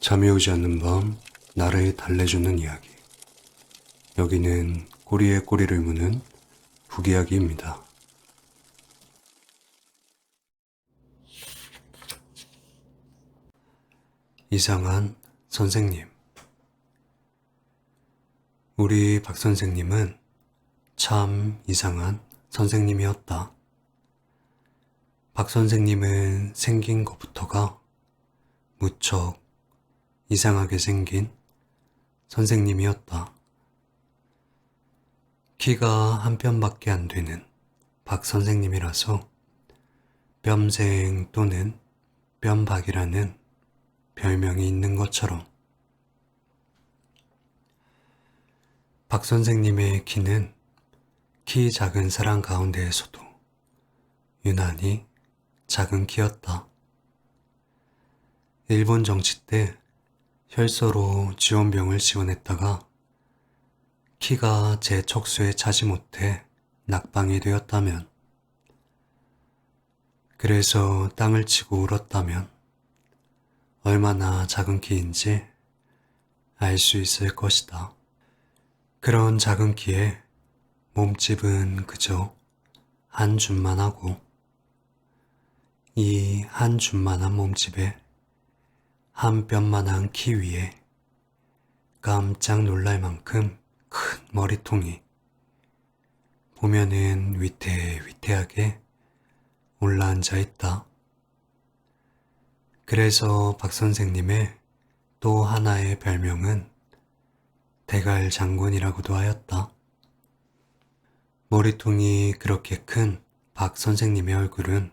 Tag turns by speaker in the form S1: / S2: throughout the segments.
S1: 잠이 오지 않는 밤 나를 달래주는 이야기. 여기는 꼬리에 꼬리를 무는 북이야기입니다. 이상한 선생님. 우리 박 선생님은 참 이상한 선생님이었다. 박 선생님은 생긴 것부터가 무척 이상하게 생긴 선생님이었다. 키가 한 뼘밖에 안 되는 박 선생님이라서 뼘생 또는 뼘박이라는 별명이 있는 것처럼 박 선생님의 키는 키 작은 사람 가운데에서도 유난히 작은 키였다. 일본 정치 때 혈서로 지원병을 지원했다가 키가 제 척수에 차지 못해 낙방이 되었다면 그래서 땅을 치고 울었다면 얼마나 작은 키인지 알 수 있을 것이다. 그런 작은 키에 몸집은 그저 한 줌만 하고 이 한 줌만한 몸집에 한 뼘만한 키 위에 깜짝 놀랄 만큼 큰 머리통이 보면은 위태위태하게 올라앉아 있다. 그래서 박 선생님의 또 하나의 별명은 대갈 장군이라고도 하였다. 머리통이 그렇게 큰 박 선생님의 얼굴은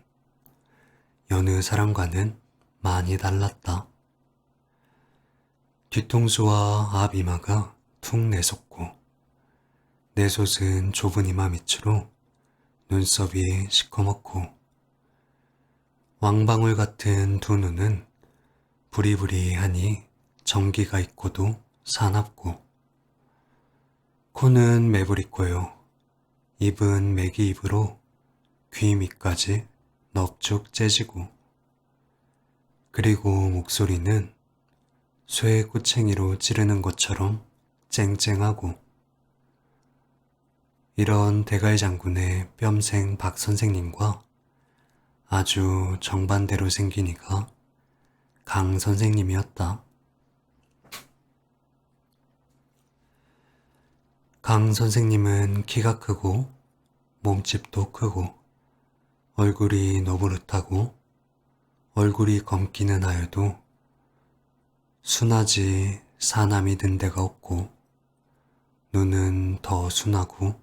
S1: 여느 사람과는 많이 달랐다. 뒤통수와 앞 이마가 툭 내솟고 내솟은 좁은 이마 밑으로 눈썹이 시커멓고 왕방울 같은 두 눈은 부리부리하니 전기가 있고도 사납고 코는 매부리고요. 입은 매기 입으로 귀 밑까지 넙죽 째지고 그리고 목소리는 쇠 꼬챙이로 찌르는 것처럼 쨍쨍하고 이런 대갈 장군의 뼘생 박 선생님과 아주 정반대로 생긴 이가 강 선생님이었다. 강 선생님은 키가 크고 몸집도 크고 얼굴이 너부릇하고 얼굴이 검기는 하여도 순하지 사남이 든 데가 없고 눈은 더 순하고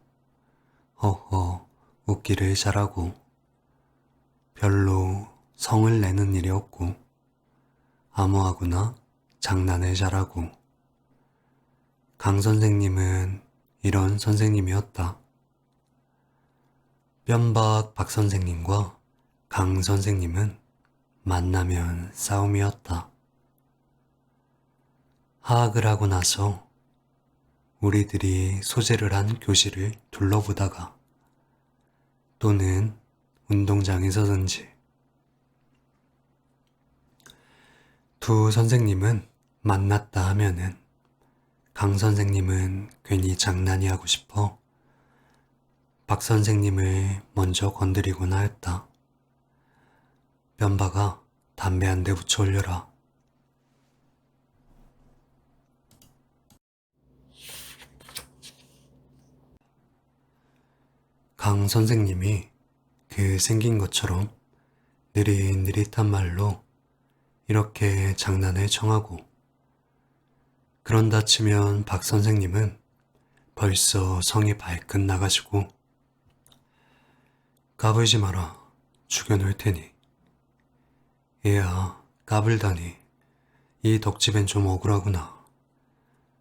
S1: 허허 웃기를 잘하고 별로 성을 내는 일이 없고 아무하고나 장난을 잘하고 강 선생님은 이런 선생님이었다. 뼘박 박 선생님과 강 선생님은 만나면 싸움이었다. 하악을 하고 나서 우리들이 소재를 한 교실을 둘러보다가 또는 운동장에서든지 두 선생님은 만났다 하면은 강 선생님은 괜히 장난이 하고 싶어 박 선생님을 먼저 건드리곤 하였다. 면바가 담배 한 대 붙여 올려라. 강 선생님이 그 생긴 것처럼 느릿느릿한 말로 이렇게 장난을 청하고 그런다 치면 박 선생님은 벌써 성이 발끈 나가시고 까불지 마라 죽여놓을 테니. 얘야 까불다니. 이 덕집엔 좀 억울하구나.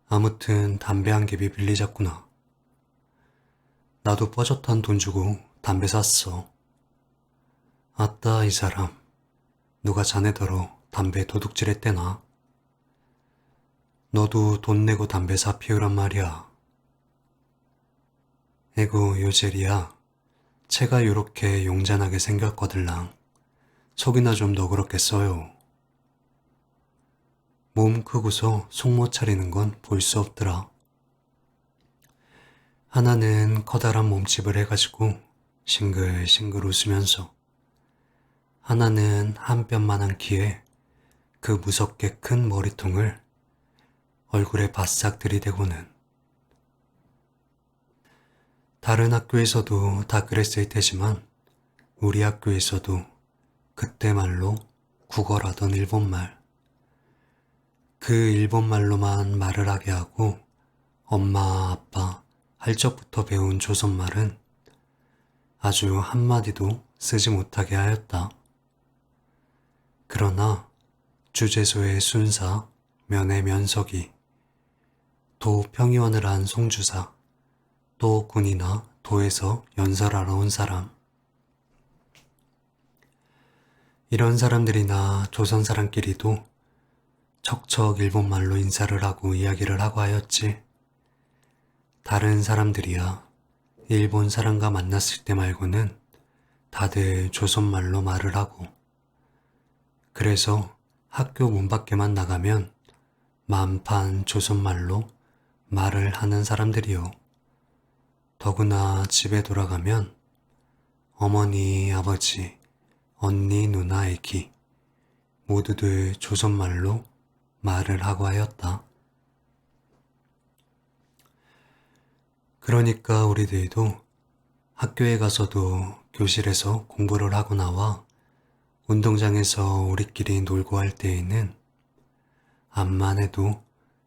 S1: 아무튼 담배 한 개비 빌리자꾸나 나도 뻐젓한 돈 주고 담배 샀어. 아따 이 사람. 누가 자네더러 담배 도둑질 했대나? 너도 돈 내고 담배 사 피우란 말이야. 에고 요젤이야. 채가 요렇게 용잔하게 생겼거들랑. 속이나 좀 너그럽겠어요. 몸 크고서 속못 차리는 건 볼 수 없더라. 하나는 커다란 몸집을 해가지고 싱글싱글 웃으면서 하나는 한 뼘만한 키에 그 무섭게 큰 머리통을 얼굴에 바싹 들이대고는. 다른 학교에서도 다 그랬을 테지만 우리 학교에서도 그때 말로 국어라던 일본말 그 일본말로만 말을 하게 하고 엄마 아빠 할 적부터 배운 조선말은 아주 한마디도 쓰지 못하게 하였다. 그러나 주제소의 순사, 면의 면석이, 도 평의원을 한 송주사, 또 군이나 도에서 연설하러 온 사람. 이런 사람들이나 조선 사람끼리도 척척 일본말로 인사를 하고 이야기를 하고 하였지. 다른 사람들이야 일본 사람과 만났을 때 말고는 다들 조선말로 말을 하고 그래서 학교 문 밖에만 나가면 만판 조선말로 말을 하는 사람들이요. 더구나 집에 돌아가면 어머니, 아버지, 언니, 누나, 애기 모두들 조선말로 말을 하고 하였다. 그러니까 우리들도 학교에 가서도 교실에서 공부를 하고 나와 운동장에서 우리끼리 놀고 할 때에는 암만 해도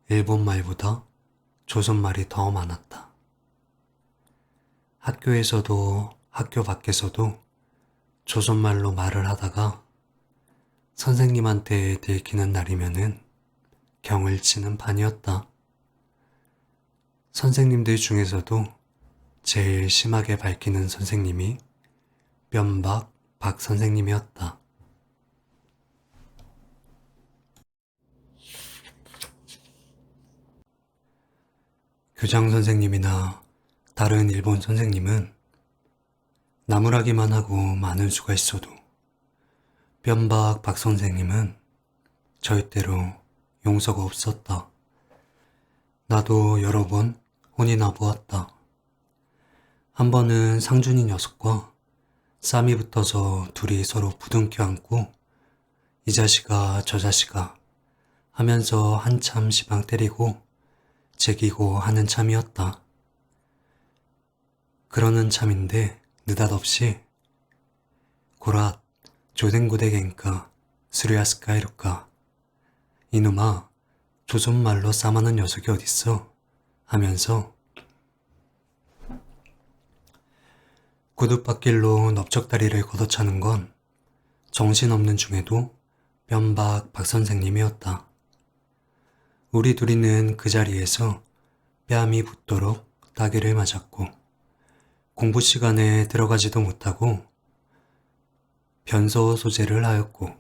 S1: 일본 말보다 조선 말이 더 많았다. 학교에서도 학교 밖에서도 조선 말로 말을 하다가 선생님한테 들키는 날이면은 경을 치는 판이었다. 선생님들 중에서도 제일 심하게 밝히는 선생님이 면박 박 선생님이었다. 교장 선생님이나 다른 일본 선생님은 나무라기만 하고 많은 수가 있어도 면박 박 선생님은 절대로 용서가 없었다. 나도 여러 번 혼이나 보았다. 한 번은 상준이 녀석과 쌈이 붙어서 둘이 서로 부둥켜 안고 이 자식아 저 자식아 하면서 한참 시방 때리고 제기고 하는 참이었다. 그러는 참인데 느닷없이 고랏 조댕구대 겐까 수리아스카 이루까 이놈아 조선말로 싸마는 녀석이 어딨어 하면서 구둣밭길로 넓적다리를 걷어차는 건 정신없는 중에도 면박 박 선생님이었다. 우리 둘이는 그 자리에서 뺨이 붓도록 따기를 맞았고 공부 시간에 들어가지도 못하고 변소 소재를 하였고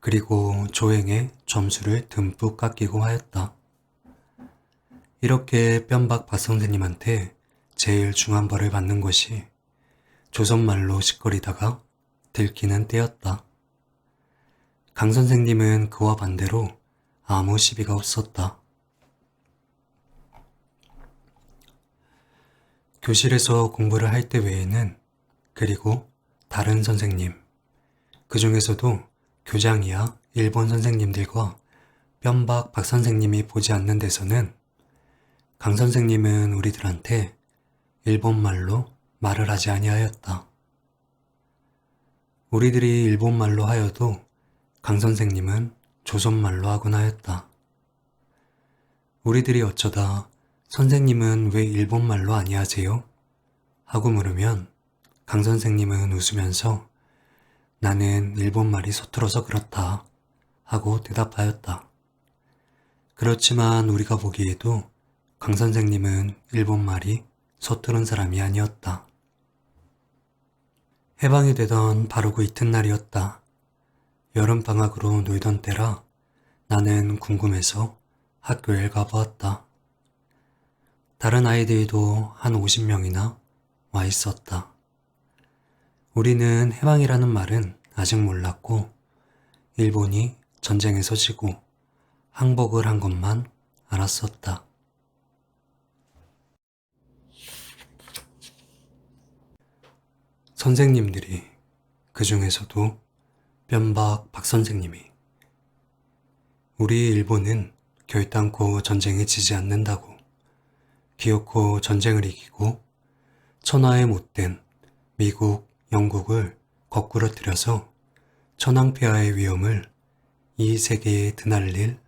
S1: 그리고 조행에 점수를 듬뿍 깎이고 하였다. 이렇게 뺨박 박 선생님한테 제일 중한 벌을 받는 것이 조선말로 시거리다가 들키는 때였다. 강 선생님은 그와 반대로 아무 시비가 없었다. 교실에서 공부를 할 때 외에는 그리고 다른 선생님, 그 중에서도 교장이야 일본 선생님들과 뺨박 박 선생님이 보지 않는 데서는 강 선생님은 우리들한테 일본말로 말을 하지 아니하였다. 우리들이 일본말로 하여도 강 선생님은 조선말로 하곤 하였다. 우리들이 어쩌다 선생님은 왜 일본말로 아니하세요? 하고 물으면 강 선생님은 웃으면서 나는 일본말이 서툴어서 그렇다 하고 대답하였다. 그렇지만 우리가 보기에도 강 선생님은 일본말이 서투른 사람이 아니었다. 해방이 되던 바로 그 이튿날이었다. 여름방학으로 놀던 때라 나는 궁금해서 학교에 가보았다. 다른 아이들도 한 50명이나 와 있었다. 우리는 해방이라는 말은 아직 몰랐고, 일본이 전쟁에서 지고 항복을 한 것만 알았었다. 선생님들이 그 중에서도 변박 박 선생님이 우리 일본은 결단코 전쟁에 지지 않는다고 기어코 전쟁을 이기고 천하에 못된 미국, 영국을 거꾸로 들여서 천황폐하의 위험을 이 세계에 드날릴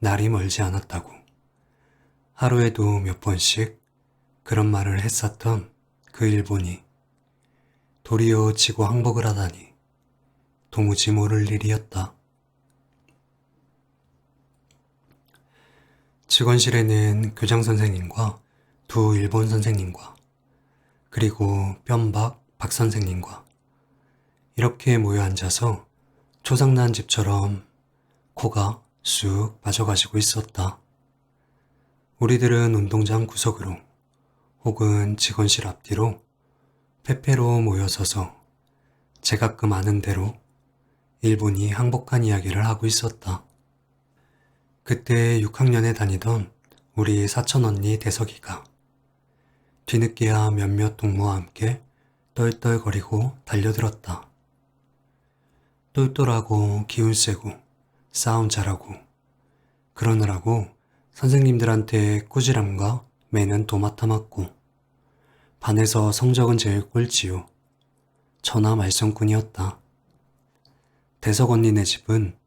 S1: 날이 멀지 않았다고. 하루에도 몇 번씩 그런 말을 했었던 그 일본이 도리어 지고 항복을 하다니 도무지 모를 일이었다. 직원실에는 교장 선생님과 두 일본 선생님과 그리고 변박 박 선생님과 이렇게 모여 앉아서 초상난 집처럼 코가 쑥 빠져가지고 있었다. 우리들은 운동장 구석으로 혹은 직원실 앞뒤로 페페로 모여서서 제가끔 아는 대로 일본이 항복한 이야기를 하고 있었다. 그때 6학년에 다니던 우리 사촌 언니 대석이가 뒤늦게야 몇몇 동무와 함께 떨떨거리고 달려들었다. 똘똘하고 기운 세고 싸움 잘하고 그러느라고 선생님들한테 꾸지람과 매는 도맡아 맞고 반에서 성적은 제일 꼴찌요. 천하 말썽꾼이었다. 대석 언니네 집은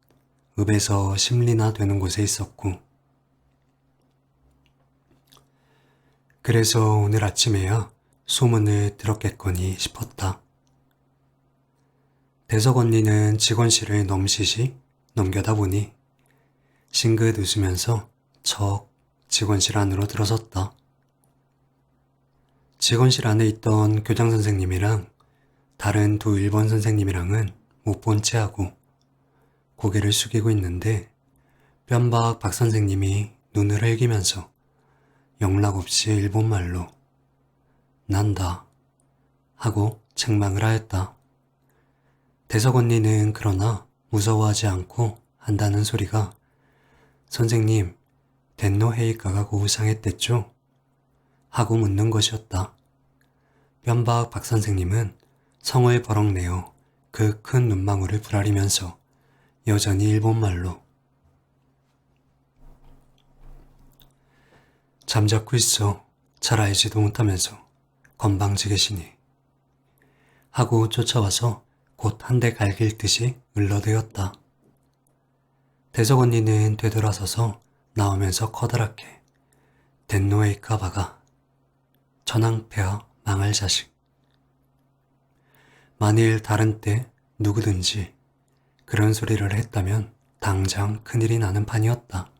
S1: 읍에서 심리나 되는 곳에 있었고 그래서 오늘 아침에야 소문을 들었겠거니 싶었다. 대석 언니는 직원실을 넘시시 넘겨다 보니 싱긋 웃으면서 척 직원실 안으로 들어섰다. 직원실 안에 있던 교장 선생님이랑 다른 두 일본 선생님이랑은 못 본 채 하고 고개를 숙이고 있는데 변박 박 선생님이 눈을 흘기면서 영락 없이 일본말로 난다 하고 책망을 하였다. 대석 언니는 그러나 무서워하지 않고 한다는 소리가 선생님 덴노 헤이카가 고우상했댔죠? 하고 묻는 것이었다. 변박 박 선생님은 성을 버럭내어 그 큰 눈망울을 부라리면서 여전히 일본말로 잠자고 있어 잘 알지도 못하면서 건방지게시니 하고 쫓아와서 곧 한 대 갈길 듯이 을러대었다. 대석 언니는 되돌아서서 나오면서 커다랗게 덴노에이카 바가 전황폐하 망할 자식 만일 다른 때 누구든지 그런 소리를 했다면 당장 큰일이 나는 판이었다.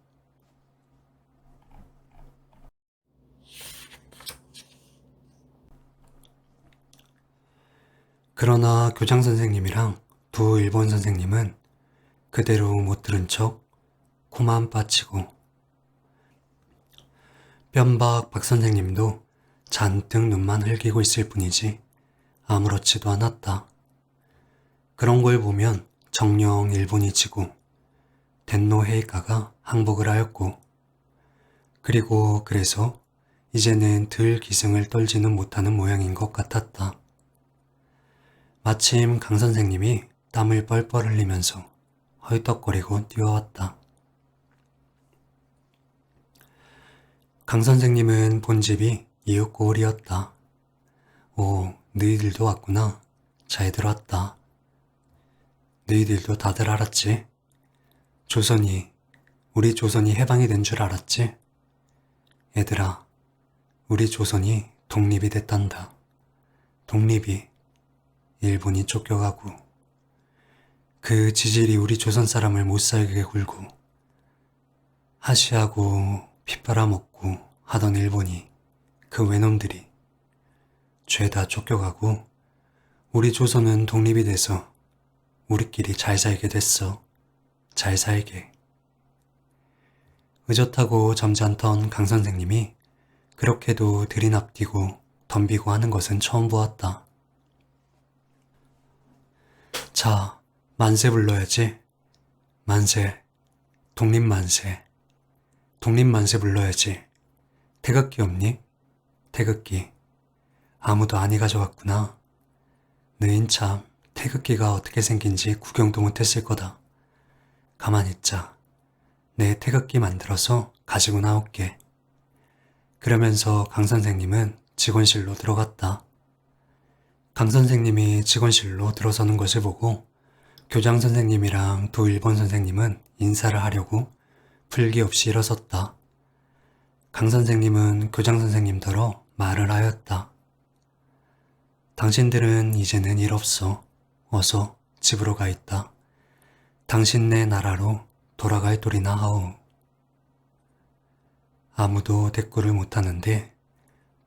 S1: 그러나 교장 선생님이랑 두 일본 선생님은 그대로 못 들은 척 코만 빠치고 변박 박 선생님도 잔뜩 눈만 흘기고 있을 뿐이지 아무렇지도 않았다. 그런 걸 보면 정령 일본이 지고 덴노 헤이카가 항복을 하였고 그리고 그래서 이제는 들 기승을 떨지는 못하는 모양인 것 같았다. 마침 강 선생님이 땀을 뻘뻘 흘리면서 헐떡거리고 뛰어왔다. 강 선생님은 본집이 이웃 고을이었다. 오, 너희들도 왔구나. 잘 들어왔다. 너희들도 다들 알았지? 조선이, 우리 조선이 해방이 된 줄 알았지? 얘들아, 우리 조선이 독립이 됐단다. 독립이 일본이 쫓겨가고 그 지질이 우리 조선 사람을 못 살게 굴고 하시하고 핏바라 먹고 하던 일본이 그 외놈들이 죄다 쫓겨가고 우리 조선은 독립이 돼서 우리끼리 잘 살게 됐어. 잘 살게. 의젓하고 점잖던 강 선생님이 그렇게도 들이납뛰고 덤비고 하는 것은 처음 보았다. 자, 만세 불러야지. 만세. 독립만세. 독립만세 불러야지. 태극기 없니? 태극기. 아무도 안이 가져갔구나. 너흰 참 태극기가 어떻게 생긴지 구경도 못했을 거다. 가만히 있자. 내 태극기 만들어서 가지고 나올게. 그러면서 강 선생님은 직원실로 들어갔다. 강 선생님이 직원실로 들어서는 것을 보고 교장 선생님이랑 두 일본 선생님은 인사를 하려고 풀기 없이 일어섰다. 강 선생님은 교장 선생님더러 말을 하였다. 당신들은 이제는 일 없어. 어서 집으로 가 있다. 당신네 나라로 돌아갈 돌이나 하오. 아무도 대꾸를 못하는데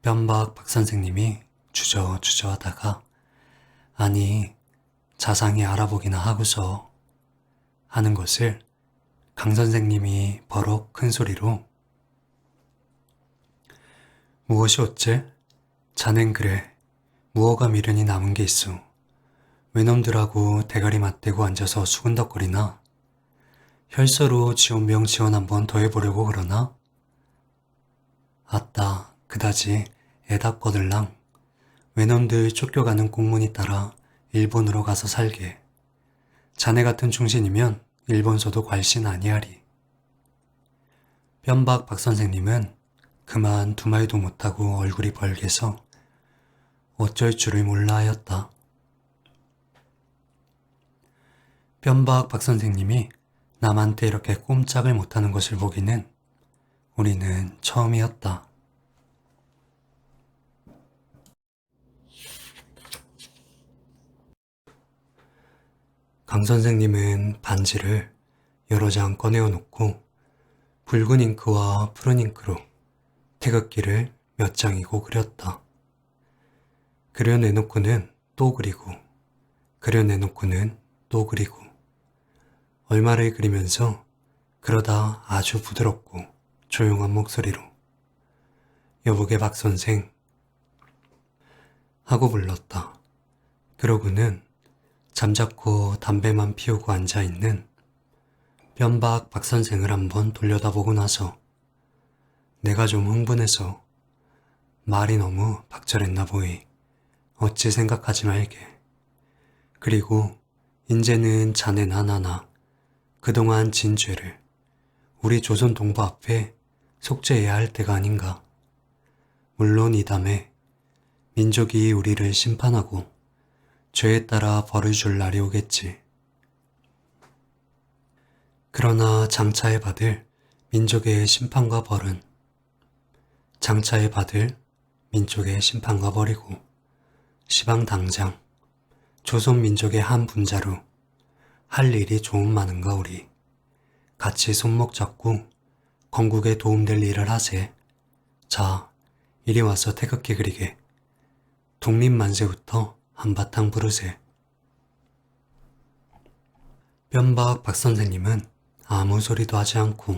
S1: 뺨박 박 선생님이 주저주저 하다가 아니 자상히 알아보기나 하고서 하는 것을 강 선생님이 버럭 큰 소리로 무엇이 어째? 자넨 그래. 무어가 미련이 남은 게 있어. 외놈들하고 대가리 맞대고 앉아서 수근덕거리나? 혈서로 지원병 지원 한번 더 해보려고 그러나? 아따, 그다지 애답거들랑 외놈들 쫓겨가는 공문이 따라 일본으로 가서 살게. 자네 같은 충신이면 일본서도 괄신 아니하리. 뺨박 박 선생님은 그만 두 마디도 못하고 얼굴이 벌게서 어쩔 줄을 몰라 하였다. 뺨박 박 선생님이 남한테 이렇게 꼼짝을 못하는 것을 보기는 우리는 처음이었다. 강 선생님은 반지를 여러 장 꺼내어 놓고 붉은 잉크와 푸른 잉크로 태극기를 몇 장이고 그렸다. 그려내놓고는 또 그리고, 그려내놓고는 또 그리고, 얼마를 그리면서 그러다 아주 부드럽고 조용한 목소리로 여보게 박 선생 하고 불렀다. 그러고는 잠자코 담배만 피우고 앉아있는 뺨박 박 선생을 한번 돌려다보고 나서 내가 좀 흥분해서 말이 너무 박절했나 보이. 어찌 생각하지 말게. 그리고 인제는 자네나 나나 그동안 진 죄를 우리 조선 동부 앞에 속죄해야 할 때가 아닌가. 물론 이 다음에 민족이 우리를 심판하고 죄에 따라 벌을 줄 날이 오겠지. 그러나 장차에 받을 민족의 심판과 벌은 장차에 받을 민족의 심판과 벌이고 시방 당장 조선 민족의 한 분자로 할 일이 조금 많은가 우리 같이 손목 잡고 건국에 도움될 일을 하세. 자, 이리 와서 태극기 그리게. 독립만세부터 한바탕 부르세. 뺨박 박 선생님은 아무 소리도 하지 않고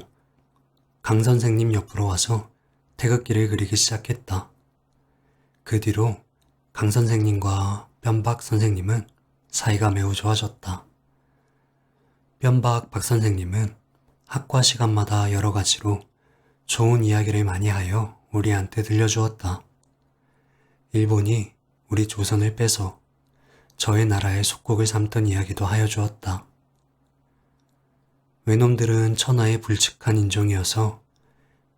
S1: 강 선생님 옆으로 와서 태극기를 그리기 시작했다. 그 뒤로 강 선생님과 뺨박 선생님은 사이가 매우 좋아졌다. 뺨박 박 선생님은 학과 시간마다 여러 가지로 좋은 이야기를 많이 하여 우리한테 들려주었다. 일본이 우리 조선을 빼서 저의 나라의 속국을 삼던 이야기도 하여 주었다. 외놈들은 천하의 불측한 인종이어서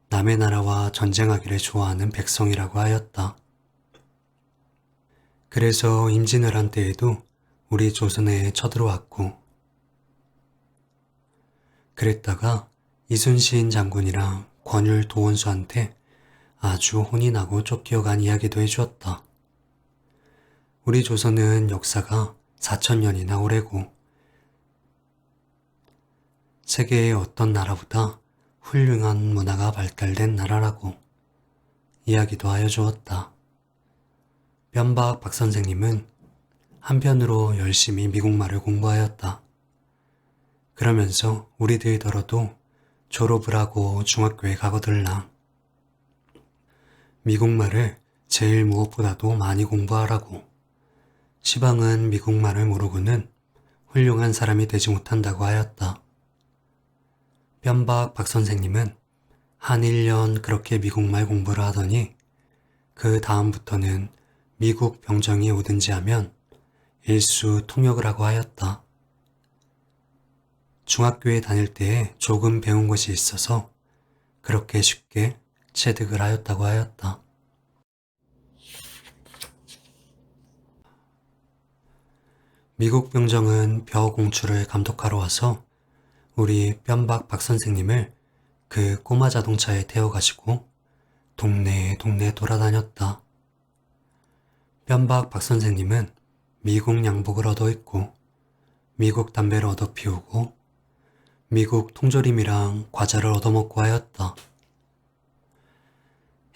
S1: 남의 나라와 전쟁하기를 좋아하는 백성이라고 하였다. 그래서 임진왜란 때에도 우리 조선에 쳐들어왔고, 그랬다가 이순신 장군이랑 권율 도원수한테 아주 혼이 나고 쫓겨간 이야기도 해주었다. 우리 조선은 역사가 4천년이나 오래고 세계의 어떤 나라보다 훌륭한 문화가 발달된 나라라고 이야기도 하여 주었다. 면박 박 선생님은 한편으로 열심히 미국말을 공부하였다. 그러면서 우리들더러도 졸업을 하고 중학교에 가거들랑 미국말을 제일 무엇보다도 많이 공부하라고 시방은 미국말을 모르고는 훌륭한 사람이 되지 못한다고 하였다. 뺨박 박 선생님은 한 1년 그렇게 미국말 공부를 하더니 그 다음부터는 미국 병정이 오든지 하면 일수 통역을 하고 하였다. 중학교에 다닐 때에 조금 배운 것이 있어서 그렇게 쉽게 체득을 하였다고 하였다. 미국 병정은 벼 공추를 감독하러 와서 우리 뺨박 박 선생님을 그 꼬마 자동차에 태워가지고 동네 동네 돌아다녔다. 뺨박 박 선생님은 미국 양복을 얻어 입고 미국 담배를 얻어 피우고 미국 통조림이랑 과자를 얻어먹고 하였다.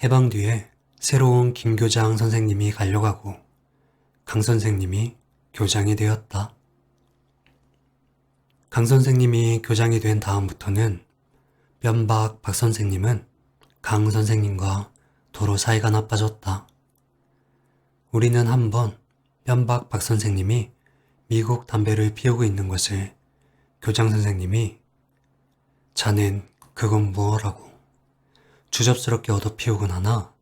S1: 해방 뒤에 새로운 김 교장 선생님이 가려가고 강 선생님이 교장이 되었다. 강 선생님이 교장이 된 다음부터는 뺨박 박 선생님은 강 선생님과 도로 사이가 나빠졌다. 우리는 한번 뺨박 박 선생님이 미국 담배를 피우고 있는 것을 교장 선생님이 자넨 그건 뭐라고 주접스럽게 얻어 피우곤 하나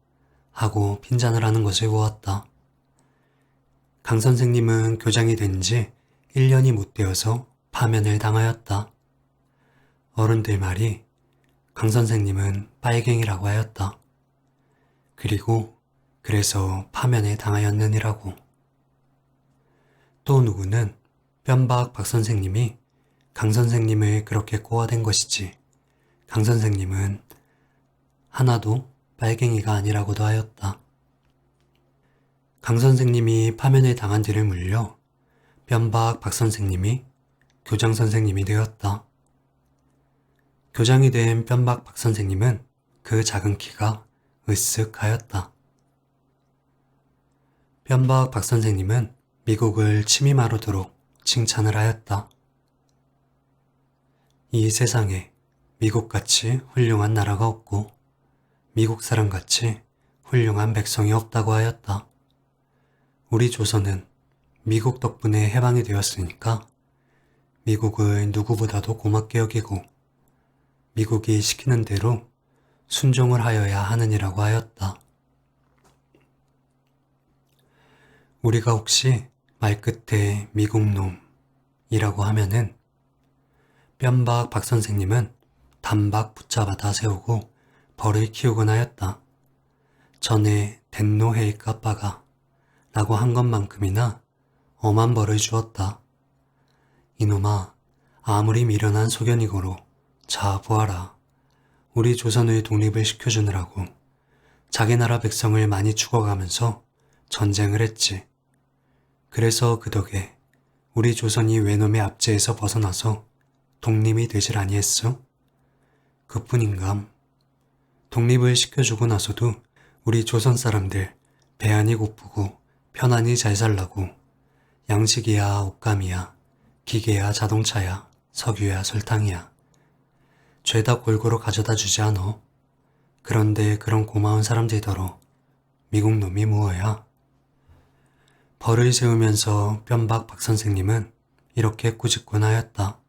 S1: 하고 핀잔을 하는 것을 보았다. 강 선생님은 교장이 된 지 1년이 못 되어서 파면을 당하였다. 어른들 말이 강 선생님은 빨갱이라고 하였다. 그리고 그래서 파면에 당하였느니라고. 또 누구는 뺨박 박 선생님이 강 선생님을 그렇게 꼬아댄 것이지. 강 선생님은 하나도 빨갱이가 아니라고도 하였다. 강 선생님이 파면에 당한 뒤를 물려 뺨박 박 선생님이 교장 선생님이 되었다. 교장이 된 뺨박 박 선생님은 그 작은 키가 으쓱하였다. 뺨박 박 선생님은 미국을 침이마루도록 칭찬을 하였다. 이 세상에 미국같이 훌륭한 나라가 없고 미국 사람같이 훌륭한 백성이 없다고 하였다. 우리 조선은 미국 덕분에 해방이 되었으니까 미국을 누구보다도 고맙게 여기고 미국이 시키는 대로 순종을 하여야 하느니라고 하였다. 우리가 혹시 말끝에 미국놈이라고 하면은 뺨박 박 선생님은 단박 붙잡아다 세우고 벌을 키우곤 하였다. 전에 덴노헤이 까빠가 라고 한 것만큼이나 엄한 벌을 주었다. 이놈아, 아무리 미련한 소견이고로 자 보아라. 우리 조선의 독립을 시켜주느라고 자기 나라 백성을 많이 죽어가면서 전쟁을 했지. 그래서 그 덕에 우리 조선이 외놈의 압제에서 벗어나서 독립이 되질 아니했어? 그뿐인감. 독립을 시켜주고 나서도 우리 조선 사람들 배안이 고프고 편안히 잘 살라고 양식이야 옷감이야 기계야 자동차야 석유야 설탕이야 죄다 골고루 가져다 주지 않어. 그런데 그런 고마운 사람들더러 미국 놈이 무어야. 벌을 세우면서 뺨박 박 선생님은 이렇게 꾸짖곤 하였다.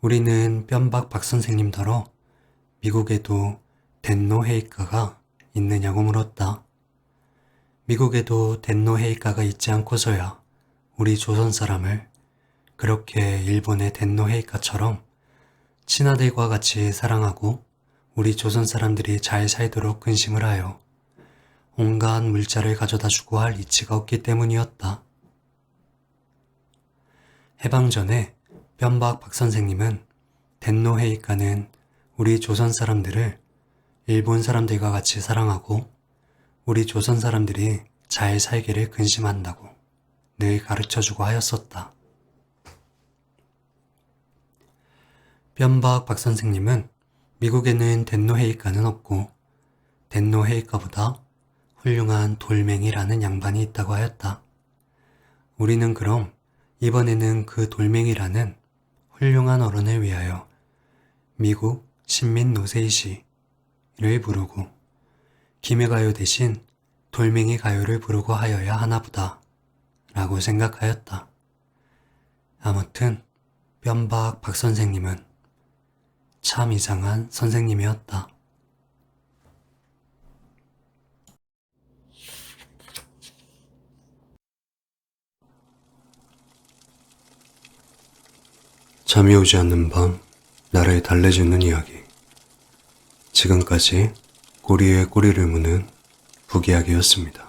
S1: 우리는 뺨박 박 선생님더러 미국에도 덴노 헤이카가 있느냐고 물었다. 미국에도 덴노 헤이카가 있지 않고서야 우리 조선 사람을 그렇게 일본의 덴노 헤이카처럼 친아들과 같이 사랑하고 우리 조선 사람들이 잘 살도록 근심을 하여 온갖 물자를 가져다 주고 할 이치가 없기 때문이었다. 해방 전에 변박 박 선생님은 덴노 헤이카는 우리 조선 사람들을 일본 사람들과 같이 사랑하고 우리 조선 사람들이 잘 살기를 근심한다고 늘 가르쳐주고 하였었다. 변박 박 선생님은 미국에는 덴노 헤이카는 없고 덴노 헤이카보다 훌륭한 돌멩이라는 양반이 있다고 하였다. 우리는 그럼 이번에는 그 돌멩이라는 훌륭한 어른을 위하여 미국 신민 노세이시를 부르고 김해가요 대신 돌멩이 가요를 부르고 하여야 하나보다 라고 생각하였다. 아무튼 변박 박 선생님은 참 이상한 선생님이었다. 잠이 오지 않는 밤, 나를 달래주는 이야기. 지금까지 꼬리에 꼬리를 무는 부기야기였습니다.